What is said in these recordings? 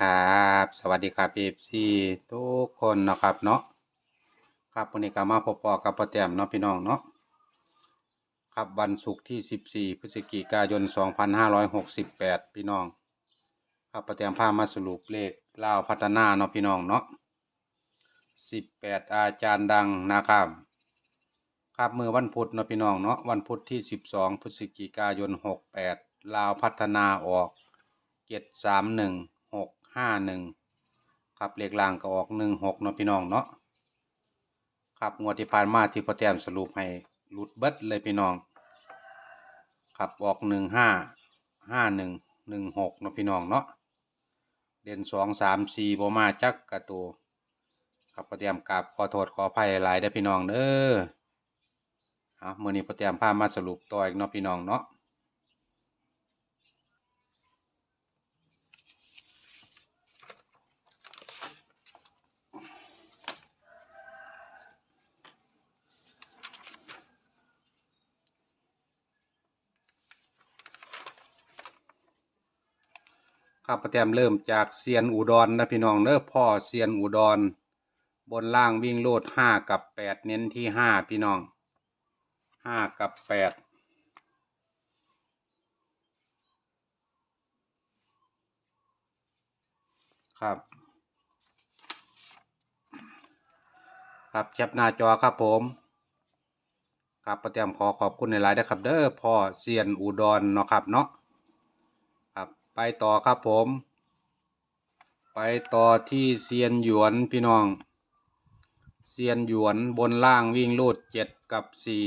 ครับ สวัสดีครับเอฟซีทุกคนนะครับเนาะครับวันนี้ก็มาพบปอกับป้าแต้มเนาะพี่น้องเนาะครับวันศุกร์ที่ 14 พฤศจิกายน 2568 พี่น้อง ครับป้าแต้มพามาสรุปเลขลาวพัฒนาเนาะพี่น้องเนาะ18 อาจารย์ดังนะครับครับมือวันพุธเนาะพี่น้องเนาะวันพุธที่ 12 พฤศจิกายน 68 ลาวพัฒนาออกเจ็ดสาม ห้าหนึ่งครับเลขล่างก็ออกหนึ่งหกเนาะพี่น้องเนาะครับงวดที่ผ่านมาที่พ่อแต้มสรุปให้หลุดเบิดเลยพี่น้องครับออกหนึ่งห้าห้าหนึ่งหนึ่งหกเนาะพี่น้องเนาะเด่นสองสามสี่บมาจักกระตัวครับพ่อแต้มกราบขอโทษขออภัยหลายได้พี่น้องเด้อเอามื่อนี้พ่อแต้มพามาสรุปต่ออีกเนาะพี่น้องเนาะ ครับประแตมเริ่มจากเซียนอุดรนะพี่น้องเน้อพ่อเซียนอุดร บนล่างวิ่งโลดห้ากับแปดเน้นที่ห้าพี่น้องห้ากับแปดครับครับแคปหน้าจอครับผม ครับประแตมขอขอบคุณในไลน์นะครับเด้อพ่อเซียนอุดรเนาะครับเนาะ ไปต่อครับผม ไปต่อที่เซียนหยวนพี่น้อง เซียนหยวนบนล่างวิ่งลูดเจ็ดกับสี่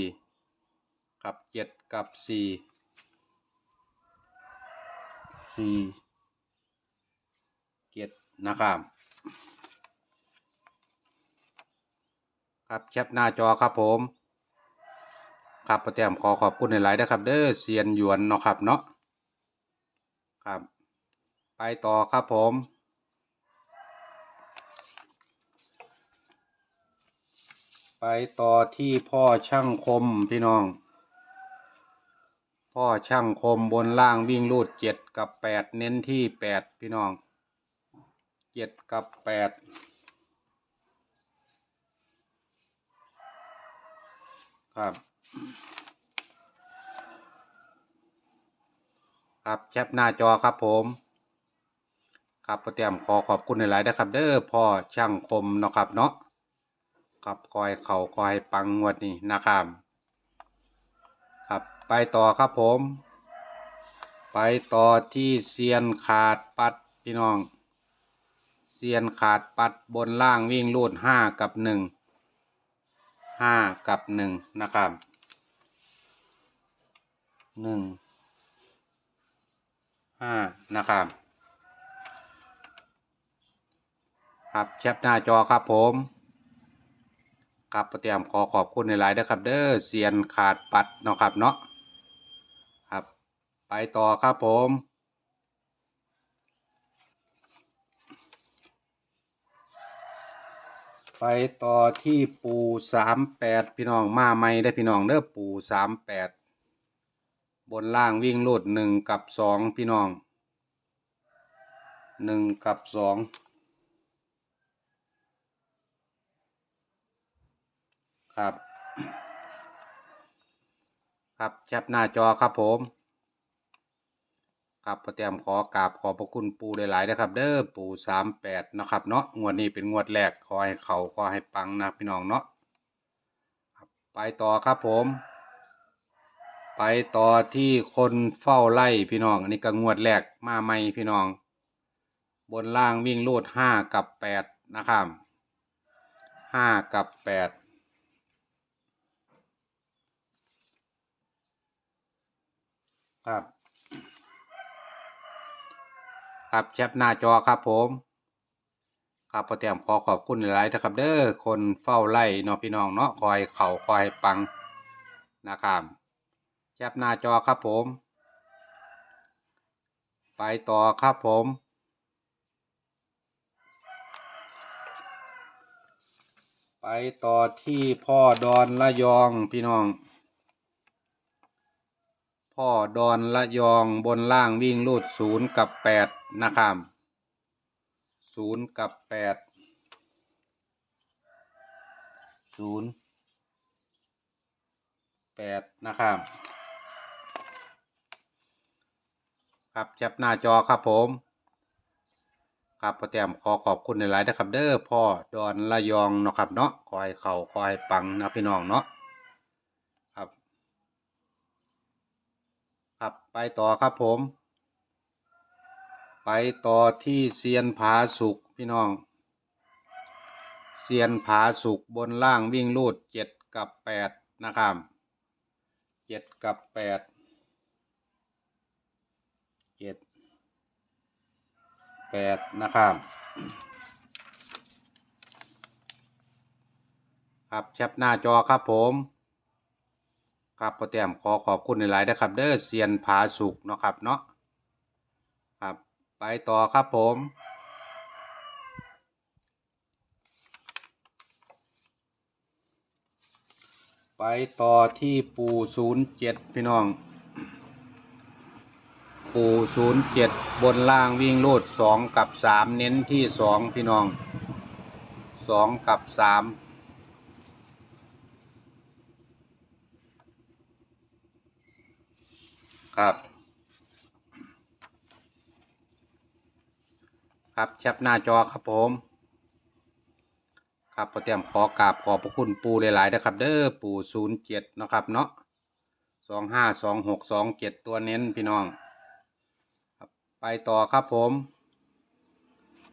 กับเจ็ดกับสี่สี่เจ็ดนะครับครับแคปหน้าจอครับผม ครับประแตมขอขอบคุณในไลน์นะครับ เด้อเซียนหยวนเนาะครับเนาะ ครับ ไปต่อครับผม ไปต่อที่พ่อช่างคมพี่น้อง พ่อช่างคมบนล่างวิ่งรูดเจ็ดกับแปดเน้นที่แปดพี่น้องเจ็ดกับแปดครับ ครับแคปหน้าจอครับผม ครับพ่อเตรียมขอขอบคุณในหลายๆนะครับ เด้อพ่อช่างคมเนาะครับเนาะครับคอยเข่าคอยปังงวดนี้นะครับครับไปต่อครับผม ไปต่อที่เซียนขาดปัดพี่น้องเซียนขาดปัดบนล่างวิ่งลูดห้ากับหนึ่งห้ากับหนึ่งนะครับหนึ่ง ห้านะครับ ครับแคปหน้าจอครับผม ครับประเตรียมขอขอบคุณในไลน์นะครับ เด้อเซียนขาดปัดเนาะครับเนาะครับ ไปต่อครับผมไปต่อที่ปูสามแปดพี่น้องมาไม่ได้พี่น้องเด้อปูสามแปด บนล่างวิ่งลูดหนึ่งกับสองพี่น้องหนึ่งกับสองครับ ครับแคปหน้าจอครับผม ครับประเตรียมขอกราบขอบพระคุณปูหลายๆนะครับ เด้อปูสามแปดนะครับเนาะงวดนี้เป็นงวดแรกขอให้เขาขอให้ปังนะพี่น้องเนาะไปต่อครับผม ไปต่อที่คนเฝ้าไล่พี่น้อง อันนี้ก็งวดแรกมาใหม่พี่น้อง บนล่างวิ่งลูดห้ากับแปดนะครับห้ากับแปดครับ ครับแคปหน้าจอครับผมครับพอเตรียมขอขอบคุณหลายๆนะครับ เด้อคนเฝ้าไล่เนาะพี่น้องเนาะคอยเข่าคอยปังนะครับ แคปหน้าจอครับผม ไปต่อครับผม ไปต่อที่พ่อดอนละยองพี่น้อง พ่อดอนละยองบนล่างวิ่งลูดศูนย์กับแปดนะครับศูนย์กับแปดศูนย์แปดนะครับ ครับแคปหน้าจอครับผม ครับพ่อแต้มขอขอบคุณในหลายนะครับ เด้อพ่อดอนละยองเนาะครับเนาะขอให้เขาขอให้ปังนะพี่น้องเนาะครับ ครับไปต่อครับผม ไปต่อที่เซียนผาสุกพี่น้องเซียนผาสุกบนล่างวิ่งลูดเจ็ดกับแปดนะครับเจ็ดกับแปดเจ็ด แปดนะครับ ครับแชปหน้าจอครับผมครับโปรแตมขอขอบคุณในหลายๆนะครับ เด้อเซียนผาสุกเนาะครับเนาะครับไปต่อครับผม ไปต่อที่ปูศูนย์เจ็ดพี่น้อง ปูศูนย์เจ็ดบนล่างวิ่งลูดสองกับสามเน้นที่สองพี่น้องสองกับสามครับ ครับแชปหน้าจอครับผมครับพอเตรียมขอกราบขอบพระคุณปูหลายๆนะครับ เด้อปูศูนย์เจ็ดนะครับเนาะสองห้าสองหกสองเจ็ดตัวเน้นพี่น้อง ไปต่อครับผม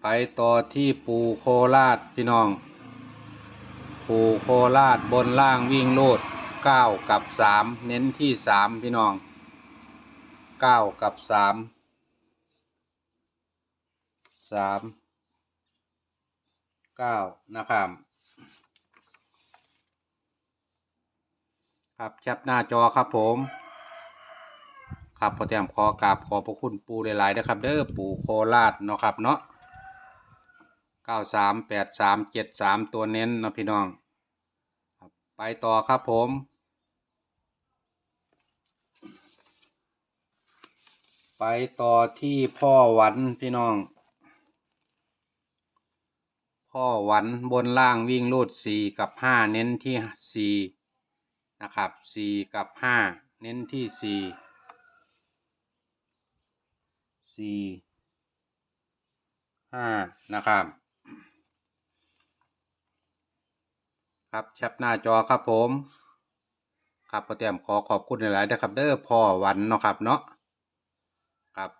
ไปต่อที่ปูโคราชพี่น้อง ปูโคราชบนล่างวิ่งโลดเก้ากับสามเน้นที่สามพี่น้องเก้ากับสามสามเก้านะครับครับแคปหน้าจอครับผม ครับพอแต้มขอกราบขอพระคุณปูหลายๆนะครับ เด้อปูโคราชเนาะครับเนาะเก้าสามแปดสามเจ็ดสามตัวเน้นนะพี่น้องครับไปต่อครับผมไปต่อที่พ่อหวันพี่น้อง พ่อหวันบนล่างวิ่งลูดสี่กับห้าเน้นที่สี่นะครับสี่กับห้าเน้นที่สี่ สี่ห้านะครับ ครับแชปหน้าจอครับผมครับโปรแกรมขอขอบคุณหลายๆนะครับ เด้อพ่อวันเนาะครับเนาะครับ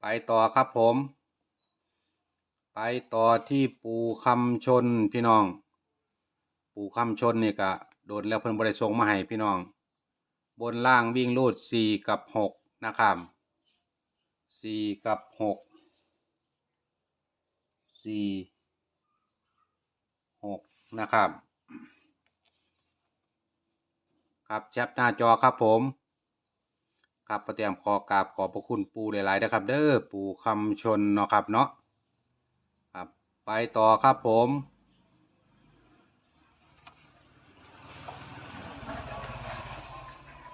ไปต่อครับผม ไปต่อที่ปูคำชนพี่น้อง ปูคำชนนี่ก็โดนแล้วเพิ่นบริส่งมาให้พี่น้อง บนล่างวิ่งรูดสี่กับหกนะครับ สี่กับหกสี่หกนะครับ ครับแชปหน้าจอครับผม ครับประเตรียมขอกราบขอบพระคุณปูหลายๆนะครับ เด้อปูคำชนเนาะครับเนาะครับไปต่อครับผม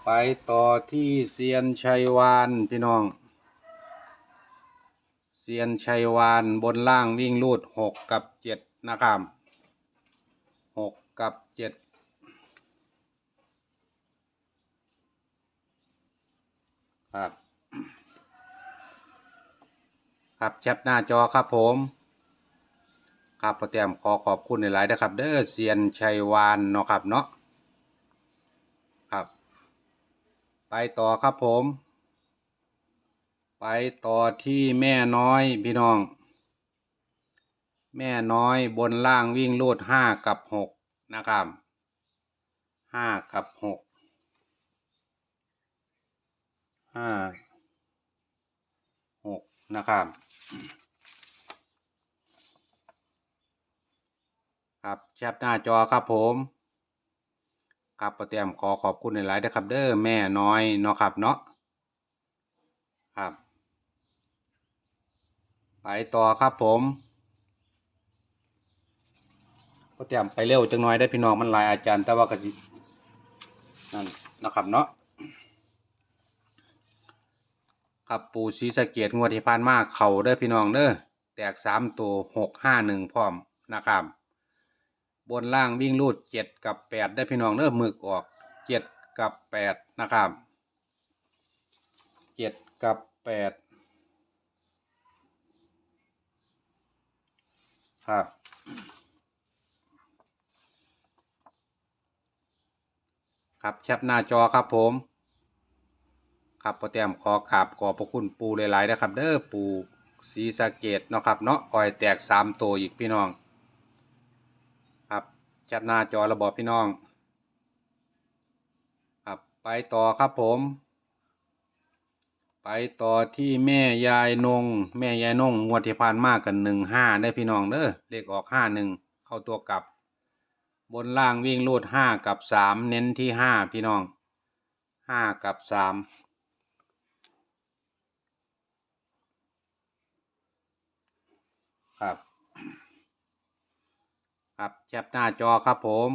ไปต่อที่เซียนชัยวานพี่น้อง เซียนชัยวานบนล่างวิ่งลูดหกกับเจ็ดนะครับหกกับเจ็ดครับ ครับแชปหน้าจอครับผมครับพอเตรียมขอขอบคุณในหลายนะครับ เด้อเซียนชัยวานเนาะครับเนาะครับ ไปต่อครับผม ไปต่อที่แม่น้อยพี่น้อง แม่น้อยบนล่างวิ่งลูดห้ากับหกนะครับห้ากับหกห้าหกนะครับครับแชปหน้าจอครับผมครับประเตรียมขอขอบคุณหลายๆนะครับเด้อแม่น้อยเนาะครับเนาะครับ ไปต่อครับผมก็เตรียมไปเร็วจังน้อยได้พี่น้องมันลายอาจารย์ แต่ว่ากสินั่นนะครับเนาะครับปูศรีสะเกดงวดที่ผ่านมาเข่าเด้พี่น้องเด้อแตกสามตัวหกห้าหนึ่งพร้อมนะครับบนล่างวิ่งรูดเจ็ดกับแปดได้พี่น้องเริ่มมึกออกเจ็ดกับแปดนะครับเจ็ดกับแปด ครับ ครับแคปหน้าจอครับผม ครับพอแต้มขอกราบขอบพระคุณปูหลายๆนะครับ เด้อปูสีสะเกตเนาะครับเนาะคอยแตกสามตัวอีกพี่น้อง ครับแคปหน้าจอระบบพี่น้อง ครับไปต่อครับผม ไปต่อที่แม่ยายนง แม่ยายนงงวดที่ผ่านมากกันหนึ่งห้าได้พี่น้องเด้อเลขออกห้าหนึ่งเข้าตัวกลับ บนล่างวิ่งรูดห้ากับสามเน้นที่ห้าพี่น้องห้ากับสามครับ ครับแคปหน้าจอครับผม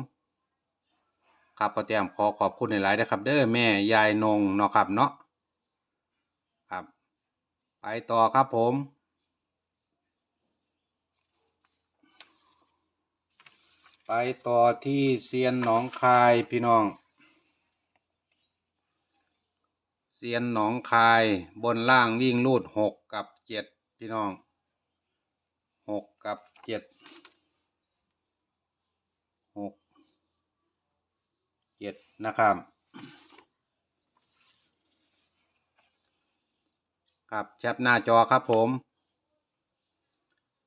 ครับพอเตรียมขอขอบคุณในหลายๆนะครับ เด้อแม่ยายนงเนาะครับเนาะ ไปต่อครับผม ไปต่อที่เซียนหนองคายพี่น้อง เซียนหนองคายบนล่างวิ่งรูดหกกับเจ็ดพี่น้องหกกับเจ็ดหกเจ็ดนะครับ ครับแชปหน้าจอครับผม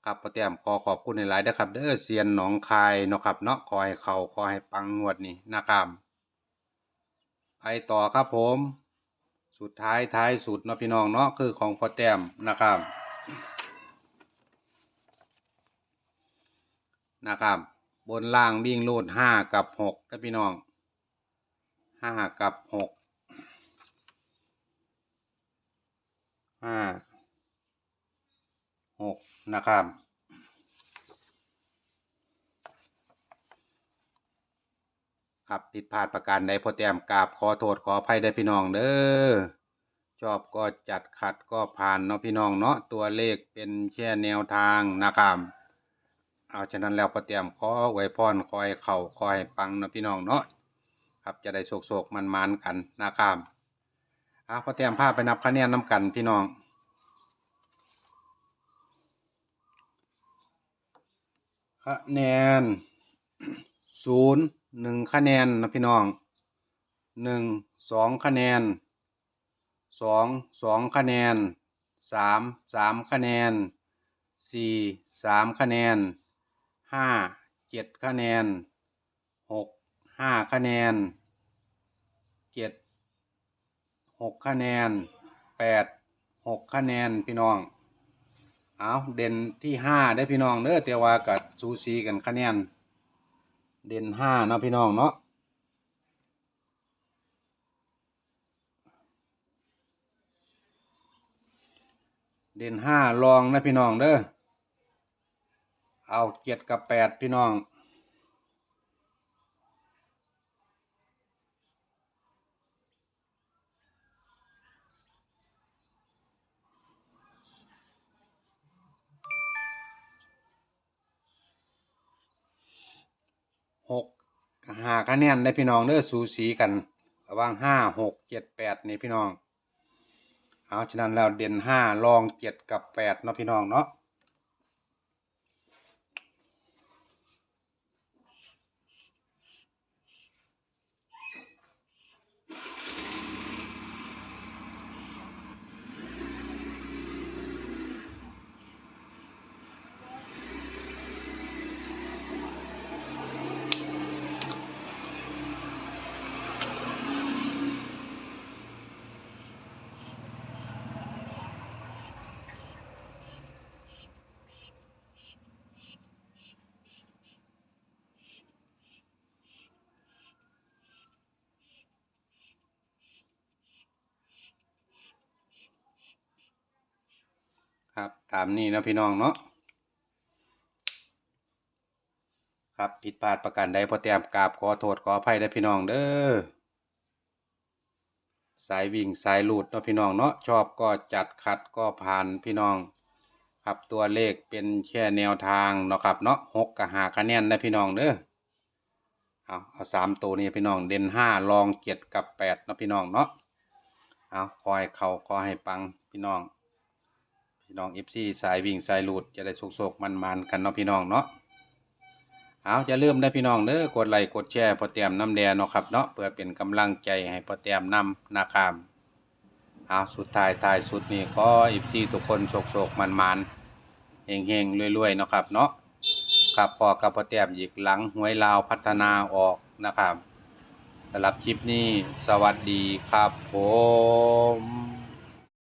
ครับประเตียมขอขอบคุณในหลายนะครับ เด้อเซียนหนองคายเนาะครับเนาะขอให้เขาขอให้ปังงวดนี้นะครับไปต่อครับผม สุดท้ายท้ายสุดเนาะพี่น้องเนาะคือของพอแต้มนะครับนะครับ บนล่างวิ่งรูดห้ากับหกนะพี่น้องห้ากับหก ห้าหกนะครับ ครับผิดพลาดประการใดพอแต้มกราบขอโทษขออภัยได้พี่น้องเด้อชอบก็จัดขัดก็ผ่านเนาะพี่น้องเนาะตัวเลขเป็นแค่แนวทางนะครับเอาฉะนั้นแล้วพอเตรียมขอไว้พรคอยเข่าคอยปังเนาะพี่น้องเนาะครับจะได้โศกโศกมันมันกันนะครับ อะพอเตรียมภาไปนับคะแนนน้ำกันพี่น้อง คะแนนศูนย์หนึ่งคะแนนนะพี่น้องหนึ่งสองคะแนนสองสองคะแนนสามสามคะแนนสี่สามคะแนนห้าเจ็ดคะแนนหกห้าคะแนนเจ็ด หกคะแนนแปดหกคะแนนพี่น้อง เอาเด่นที่ห้าได้พี่น้องเด้อแต่ว่ากับซูซีกันคะแนน เด่นห้าเนาะพี่น้องเนาะเด่นห้ารองนะพี่น้องเด้อ เอาเจ็ดกับแปดพี่น้อง หกหาคะแนนได้พี่น้องเด้อสูสีกันระหว่างห้าหกเจ็ดแปดนี่พี่น้อง เอาฉะนั้นแล้วเด่นห้ารองเจ็ดกับแปดเนาะพี่น้องเนาะ ครับตามนี้นะพี่น้องเนาะครับผิดพลาดประการใดพอแต้มกราบขอโทษขออภัยได้พี่น้องเด้อสายวิ่งสายลูดเนาะพี่น้องเนาะชอบก็จัดขัดก็ผ่านพี่น้อง ครับตัวเลขเป็นแค่แนวทางเนาะครับเนาะหกกับหาคะแนนนะพี่น้องเด้อเอาเอาสามตัวนี้พี่น้องเด่นห้ารองเจ็ดกับแปดเนาะพี่น้องเนาะเอาคอยเขาขอให้ปังพี่น้อง พี่น้องเอฟซีสายวิ่งสายหลุดจะได้โศกๆมันๆกันเนาะพี่น้องเนาะเอาจะเริ่มได้พี่น้องเด้อกดไลค์กดแชร์พอแต้มน้ำแดงเนาะครับเนาะเพื่อเป็นกำลังใจให้พอแต้มนำนะครับเอาสุดท้ายท้ายสุดนี่ขอเอฟซีทุกคนโศกๆมันๆเฮงๆรวยๆเนาะครับเนาะครับพอกับพอแต้มอีกหลังหวยลาวพัฒนาออกนะครับสำหรับคลิปนี้สวัสดีครับผม